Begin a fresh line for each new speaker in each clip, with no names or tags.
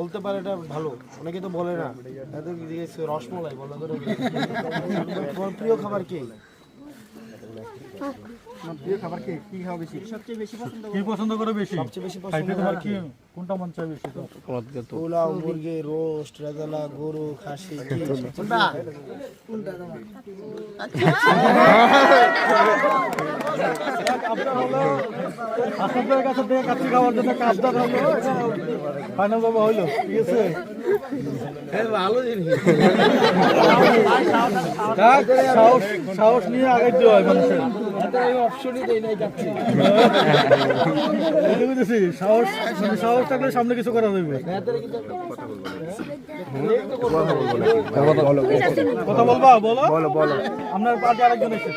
বলতে পারে এটা ভালো। অনেকে তো বলে না। রসমলাই বলে প্রিয় খাবার কি?
প্রিয় খাবার কি? কি খাওয়া বেশি?
কি পছন্দ করে বেশি?
সবচেয়ে বেশি পছন্দ
তোমার কি? কোনটা মন চায় বেশি তো
পোলাও মুরগি রোস্ট রেজালা গরু খাসি কোনটা?
আপনাদের কাছে থেকে কাচ্চি খাওয়ার জন্য কাজদার হলো ফাইনাল বাবা হইল ঠিক আছে?
ভালো জিনিস।
সাহস সাহস নিয়ে আগে দিতে হয় মানুষের। সাহস থাকলে সামনে কিছু করা যাবে। কথা বলবা বলো। বলো বলো। আপনার পার্টি আরেকজন এসে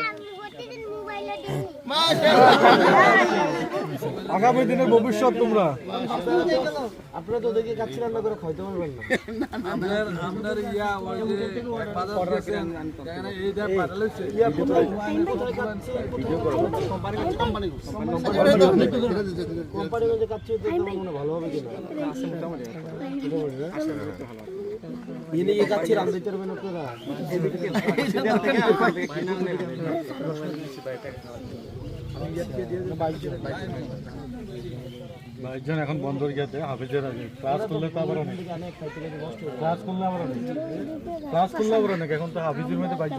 আগামী দিনের ভবিষ্যৎ তোমরা।
আপনারা তো দেখি কাচ্ছি রান্না করে খাইতে পারবেন না। ইয়া কোথায়? কোথায়? কাচ্ছি ভালো হবে কিনা। ইনি কি কাচ্ছি রান্নাইতে পারবেন আপনারা
ভাইজান এখন বন্দর গেছে, হাফিজের আগে। ক্লাস করলে তো আবার অনেক। ক্লাস করলে আবার অনেক। ক্লাস করলে আবার অনেক, এখন তো হাফিজের মধ্যে বাইকজন